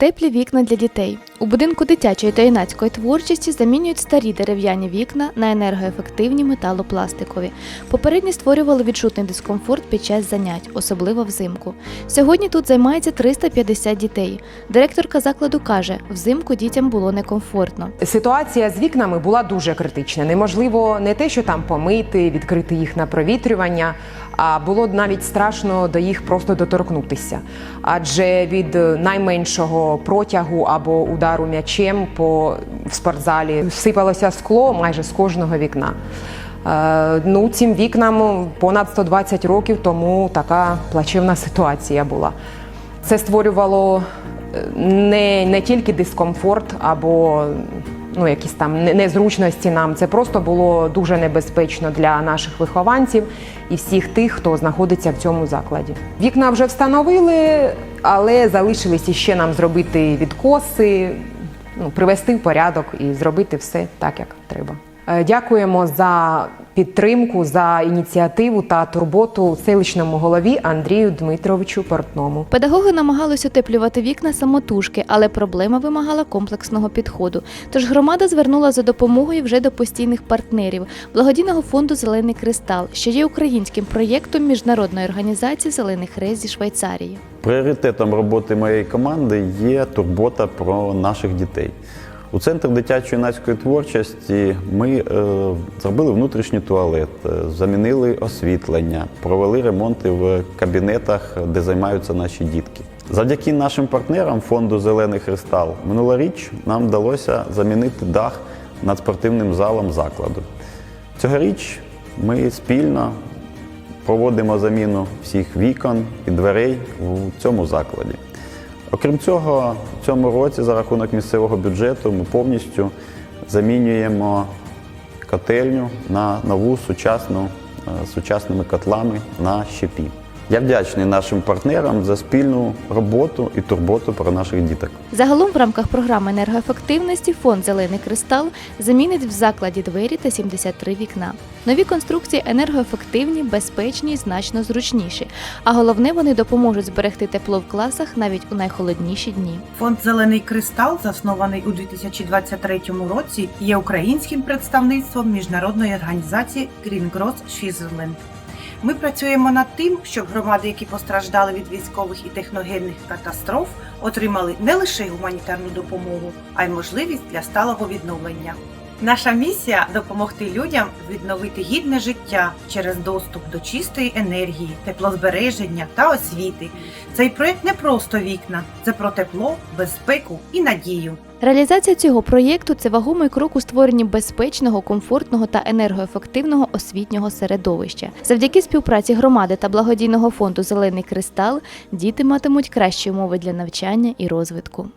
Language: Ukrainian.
Теплі вікна для дітей. У будинку дитячої та юнацької творчості замінюють старі дерев'яні вікна на енергоефективні металопластикові. Попередні створювали відчутний дискомфорт під час занять, особливо взимку. Сьогодні тут займається 350 дітей. Директорка закладу каже, взимку дітям було некомфортно. Ситуація з вікнами була дуже критична. Неможливо не те, що там помити, відкрити їх на провітрювання, а було навіть страшно до їх просто доторкнутися. Адже від найменшого протягу або удару м'ячем по в спортзалі сипалося скло майже з кожного вікна. Е, ну, цим вікнам понад 120 років тому така плачевна ситуація була. Це створювало е, не, не тільки дискомфорт або ну, якісь там не- незручності нам, це просто було дуже небезпечно для наших вихованців і всіх тих, хто знаходиться в цьому закладі. Вікна вже встановили, але залишилися ще нам зробити відкоси, ну, привести в порядок і зробити все так, як треба. Е, Дякуємо за підтримку, за ініціативу та турботу селищному голові Андрію Дмитровичу Портному. Педагоги намагались утеплювати вікна самотужки, але проблема вимагала комплексного підходу. Тож громада звернула за допомогою вже до постійних партнерів благодійного фонду Зелений кристал, що є українським проєктом міжнародної організації Зелений Хрест зі Швейцарії. Пріоритетом роботи моєї команди є турбота про наших дітей. У Центр дитячо-юнацької творчості ми е, зробили внутрішній туалет, е, замінили освітлення, провели ремонти в кабінетах, де займаються наші дітки. Завдяки нашим партнерам фонду Зелений Кристал минулоріч нам вдалося замінити дах над спортивним залом закладу. Цьогоріч ми спільно проводимо заміну всіх вікон і дверей у цьому закладі. Окрім цього, в цьому році за рахунок місцевого бюджету ми повністю замінюємо котельню на нову сучасну е, сучасними котлами на щепі. Я вдячний нашим партнерам за спільну роботу і турботу про наших діток. Загалом в рамках програми енергоефективності фонд Зелений кристал замінить в закладі двері та 73 вікна. Нові конструкції енергоефективні, безпечні і значно зручніші. А головне, вони допоможуть зберегти тепло в класах навіть у найхолодніші дні. Фонд Зелений кристал, заснований у 2023 році, є українським представництвом міжнародної організації Green Cross Switzerland. Ми працюємо над тим, щоб громади, які постраждали від військових і техногенних катастроф, отримали не лише гуманітарну допомогу, а й можливість для сталого відновлення. Наша місія допомогти людям відновити гідне життя через доступ до чистої енергії, теплозбереження та освіти. Цей проект не просто вікна, це про тепло, безпеку і надію. Реалізація цього проєкту це вагомий крок у створенні безпечного, комфортного та енергоефективного освітнього середовища. Завдяки співпраці громади та благодійного фонду Зелений кристал діти матимуть кращі умови для навчання і розвитку.